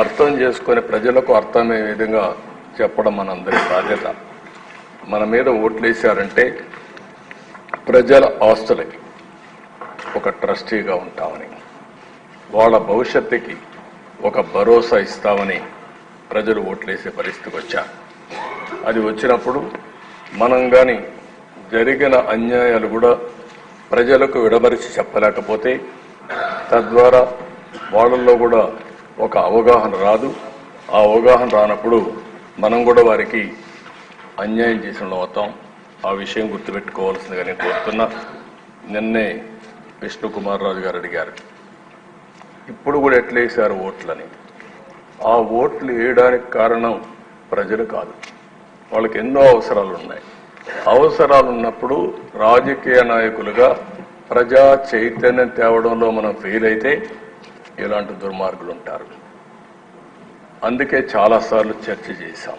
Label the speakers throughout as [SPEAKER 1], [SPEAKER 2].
[SPEAKER 1] అర్థం చేసుకొని ప్రజలకు అర్థమయ్యే విధంగా చెప్పడం మనందరి బాధ్యత. మన మీద ఓట్లేశారంటే ప్రజల ఆస్తులకి ఒక ట్రస్టీగా ఉంటామని వాళ్ళ భవిష్యత్తుకి ఒక భరోసా ఇస్తామని ప్రజలు ఓట్లేసే పరిస్థితికి వచ్చారు. అది వచ్చినప్పుడు మనం కానీ జరిగిన అన్యాయాలు కూడా ప్రజలకు విడమరిచి చెప్పలేకపోతే తద్వారా వాళ్ళల్లో కూడా ఒక అవగాహన రాదు. ఆ అవగాహన రానప్పుడు మనం కూడా వారికి అన్యాయం చేసిన అవుతాం. ఆ విషయం గుర్తుపెట్టుకోవాల్సిందిగా నేను కోరుతున్నా. నిన్నే విష్ణుకుమార్ రాజు గారు అడిగారు. ఇప్పుడు కూడా ఎట్లా వేశారు ఓట్లని? ఆ ఓట్లు వేయడానికి కారణం ప్రజలు కాదు. వాళ్ళకి ఎన్నో అవసరాలు ఉన్నాయి అవసరాలు ఉన్నప్పుడు రాజకీయ నాయకులుగా ప్రజా చైతన్యం తేవడంలో మనం ఫెయిల్ అయితే ఇలాంటి దుర్మార్గులు ఉంటారు అందుకే చాలాసార్లు చర్చ చేశాం.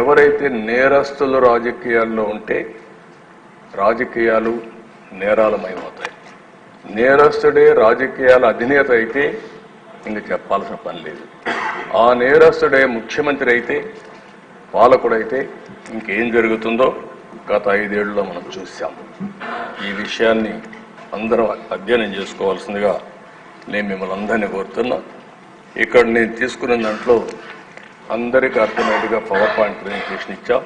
[SPEAKER 1] ఎవరైతే నేరస్తులు రాజకీయాల్లో ఉంటే రాజకీయాలు నేరాలమైపోతాయి నేరస్తుడే రాజకీయాల అధినేత అయితే ఇంక చెప్పాల్సిన పని లేదు. ఆ నేరస్తుడే ముఖ్యమంత్రి అయితే పాలకుడైతే ఇంకేం జరుగుతుందో గత ఐదేళ్ళలో మనం చూసాం ఈ విషయాన్ని అందరం అధ్యయనం చేసుకోవాల్సిందిగా నేను మిమ్మల్ని అందరినీ కోరుతున్నా. ఇక్కడ నేను తీసుకున్న దాంట్లో అందరికీ అర్థమయ్యేట్టుగా పవర్ పాయింట్ ప్రజెంటేషన్ ఇచ్చా.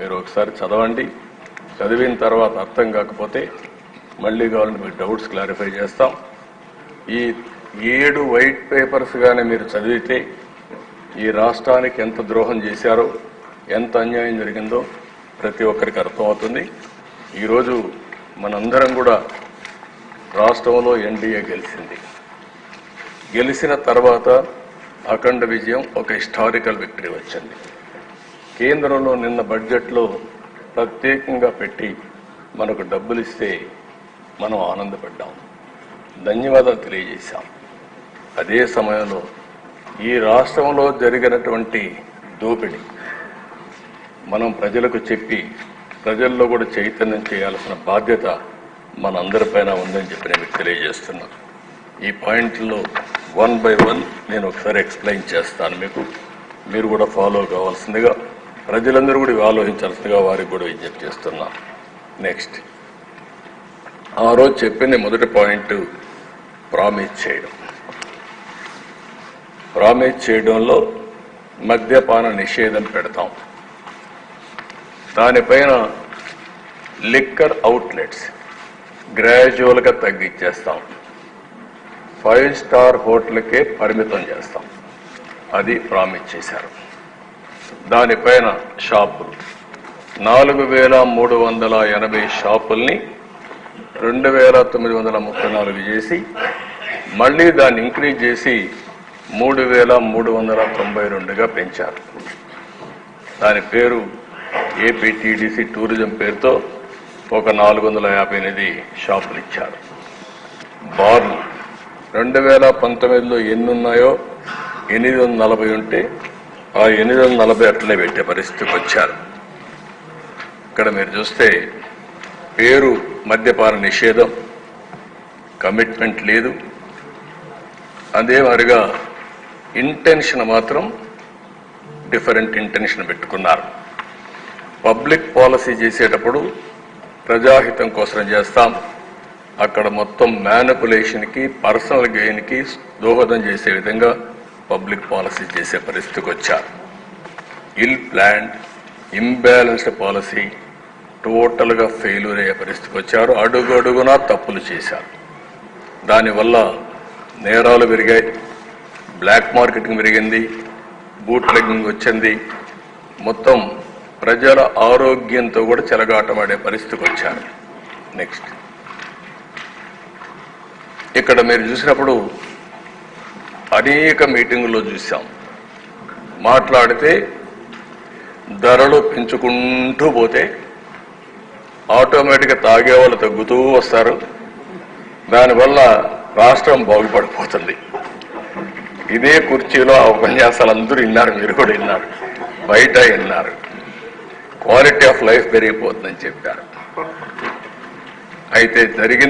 [SPEAKER 1] మీరు ఒకసారి చదవండి. చదివిన తర్వాత అర్థం కాకపోతే మళ్ళీ కావాలంటే మీకు డౌట్స్ క్లారిఫై చేస్తాం. ఈ ఏడు వైట్ పేపర్స్ కానీ మీరు చదివితే ఈ రాష్ట్రానికి ఎంత ద్రోహం చేశారో ఎంత అన్యాయం జరిగిందో ప్రతి ఒక్కరికి అర్థమవుతుంది. ఈరోజు మనందరం కూడా రాష్ట్రంలో ఎన్డీఏ గెలిచింది. గెలిచిన తర్వాత అఖండ విజయం ఒక హిస్టారికల్ విక్టరీ వచ్చింది. కేంద్రంలో నిన్న బడ్జెట్లో ప్రత్యేకంగా పెట్టి మనకు డబ్బులు ఇస్తే మనం ఆనందపడ్డాం. ధన్యవాదాలు తెలియజేశాం. అదే సమయంలో ఈ రాష్ట్రంలో జరిగినటువంటి దోపిడీ మనం ప్రజలకు చెప్పి ప్రజల్లో కూడా చైతన్యం చేయాల్సిన బాధ్యత మనందరిపైన ఉందని చెప్పి నేను తెలియజేస్తున్నాను తెలియజేస్తున్నా. ఈ పాయింట్లో వన్ బై వన్ నేను ఒకసారి ఎక్స్ప్లెయిన్ చేస్తాను మీకు. మీరు కూడా ఫాలో కావాల్సిందిగా ప్రజలందరూ కూడా ఆలోచించాల్సిందిగా వారికి కూడా విజ్ఞప్తి చేస్తున్నా. నెక్స్ట్ ఆ రోజు చెప్పింది మొదటి పాయింట్ ప్రామిస్ చేయడం. ప్రామిస్ చేయడంలో మద్యపాన నిషేధం పెడతాం. దానిపైన లిక్కర్ అవుట్లెట్స్ గ్రాడ్యువల్గా తగ్గించేస్తాం ఫైవ్ స్టార్ హోటల్కే పరిమితం చేస్తాం. అది ప్రామిస్ చేశారు. దానిపైన షాపులు నాలుగు వేల మూడు వందల ఎనభై షాపుల్ని రెండు వేల తొమ్మిది వందల ముప్పై నాలుగు చేసి మళ్ళీ దాన్ని ఇంక్రీజ్ చేసి మూడు వేల మూడు వందల తొంభై రెండుగా పెంచారు. దాని పేరు ఏపీటీడీసీ టూరిజం పేరుతో ఒక నాలుగు వందల యాభై ఎనిమిది షాపులు ఇచ్చారు. బార్లు. రెండు వేల పంతొమ్మిదిలో ఎన్ని ఉన్నాయో ఎనిమిది వందల నలభై ఉంటే ఆ ఎనిమిది వందల నలభై అట్లనే పెట్టే పరిస్థితికి వచ్చారు. ఇక్కడ మీరు చూస్తే పేరు మద్యపాన నిషేధం కమిట్మెంట్ లేదు. అదే మాదిరిగా ఇంటెన్షన్ మాత్రం డిఫరెంట్ ఇంటెన్షన్ పెట్టుకున్నారు. పబ్లిక్ పాలసీ చేసేటప్పుడు ప్రజాహితం కోసం చేస్తాం. అక్కడ మొత్తం మ్యానిపులేషన్కి పర్సనల్ గెయిన్కి దోహదం చేసే విధంగా పబ్లిక్ పాలసీ చేసే పరిస్థితికి వచ్చారు. ఇల్ ప్లాండ్ ఇంబ్యాలెన్స్డ్ పాలసీ టోటల్గా ఫెయిల్యూర్ అయ్యే పరిస్థితికి వచ్చారు. అడుగడుగునా తప్పులు చేశారు. దానివల్ల నేరాలు పెరిగాయి బ్లాక్ మార్కెటింగ్ పెరిగింది బూట్ లెగ్గింగ్ వచ్చింది. మొత్తం ప్రజల ఆరోగ్యంతో కూడా చెలగాటమాడే పరిస్థితికి వచ్చాను నెక్స్ట్ ఇక్కడ మీరు చూసినప్పుడు అనేక మీటింగుల్లో చూసాం మాట్లాడితే ధరలు పెంచుకుంటూ పోతే ఆటోమేటిక్గా తాగే వాళ్ళు తగ్గుతూ వస్తారు. దానివల్ల రాష్ట్రం బాగుపడిపోతుంది. ఇదే కుర్చీలో ఆ ఉపన్యాసాలు అందరూ విన్నారు మీరు కూడా విన్నారు. బయట విన్నారు. క్వాలిటీ ఆఫ్ లైఫ్ పెరిగిపోతుందని చెప్పారు. అయితే జరిగింది